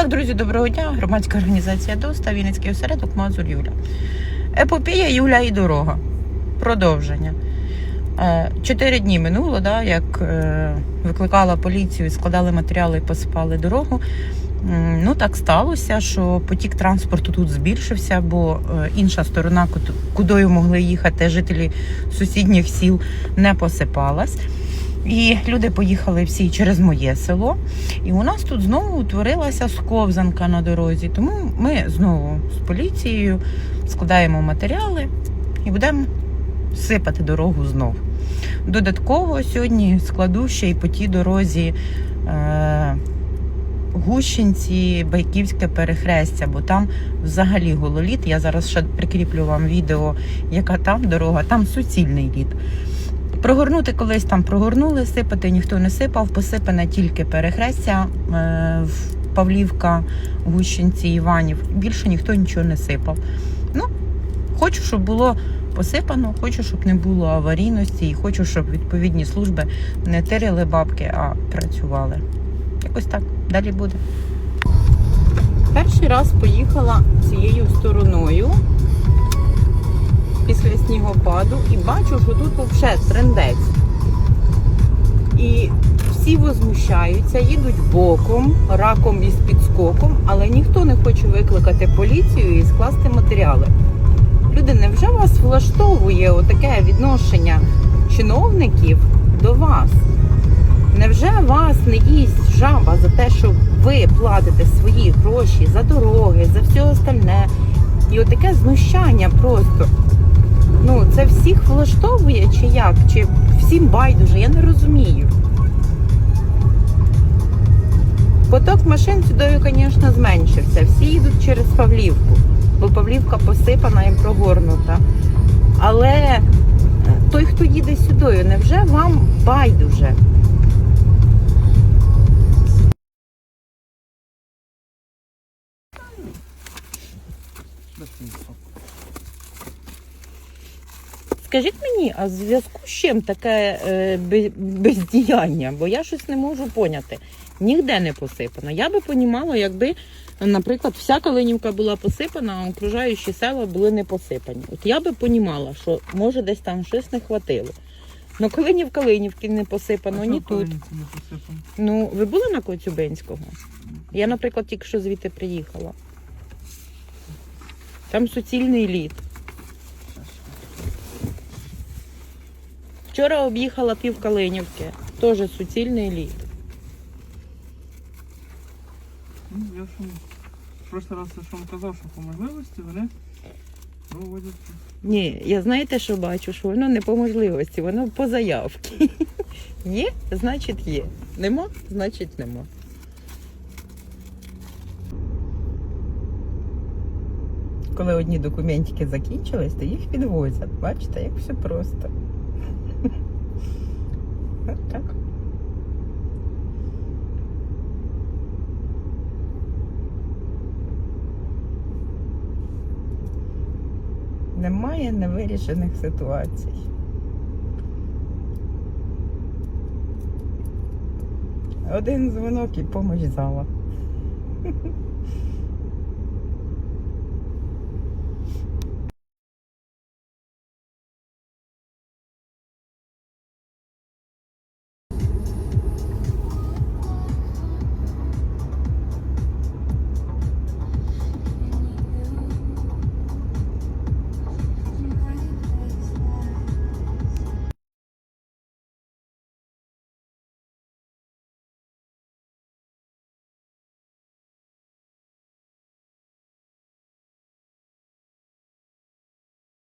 так, друзі, доброго дня. Громадська організація ДОСТА, Вінницький осередок, Мазур Юля. Епопія Юля і дорога. Продовження. Е, Чотири дні минуло, да, як е, викликала поліцію, складали матеріали і посипали дорогу. Ну так сталося, що потік транспорту тут збільшився, бо е, інша сторона, куд- кудою могли їхати жителі сусідніх сіл, не посипалась. І люди поїхали всі через моє село. І у нас тут знову утворилася сковзанка на дорозі. Тому ми знову з поліцією складаємо матеріали і будемо сипати дорогу знов. Додатково сьогодні складу ще й по тій дорозі е, Гущинці, Байківське перехрестя, бо там взагалі гололіт. Я зараз ще прикріплю вам відео, яка там дорога, там суцільний лід. Прогорнути колись там прогорнули, сипати ніхто не сипав, посипане тільки перехрестя е, в Павлівка, Гущинці, Іванів. Більше ніхто нічого не сипав. Ну, хочу, щоб було посипано, хочу, щоб не було аварійності, і хочу, щоб відповідні служби не тирили бабки, а працювали. Якось так далі буде. Перший раз поїхала цією стороною після снігопаду і бачу, що тут взагалі трендець. І всі возмущаються, їдуть боком, раком із підскоком, але ніхто не хоче викликати поліцію і скласти матеріали. Люди, невже вас влаштовує отаке відношення чиновників до вас? Невже вас не їсть жаба за те, що ви платите свої гроші за дороги, за все остальне? І отаке знущання просто. Ну, це всіх влаштовує чи як? Чи всім байдуже? Я не розумію. Поток машин сюди, звісно, зменшився. Всі їдуть через Павлівку, бо Павлівка посипана і прогорнута. Але е, той, хто їде сюди, невже вам байдуже? Скажіть мені, а в зв'язку з чим таке е, бездіяння? Бо я щось не можу поняти. Ніде не посипано. Я би понімала, якби, наприклад, вся Калинівка була посипана, а окружаючі села були не посипані. От я би понімала, що може десь там щось не хватило. Ну коли ні в Калинівці не посипано, ні тут. Ну, ви були на Коцюбинського? Я, наприклад, тільки що звідти приїхала. Там суцільний лід. Вчора об'їхала пів Калинівки, теж суцільний лід. Ну, я ж вам в прошлий раз я ж вам казав, що по можливості вони проводять. Ні, я знаєте, що бачу, що воно не по можливості, воно по заявці. Є, значить є. Нема, значить нема. Коли одні документики закінчились, то їх підвозять. Бачите, як все просто. От так. Немає невирішених ситуацій. Один дзвонок і помощь зала.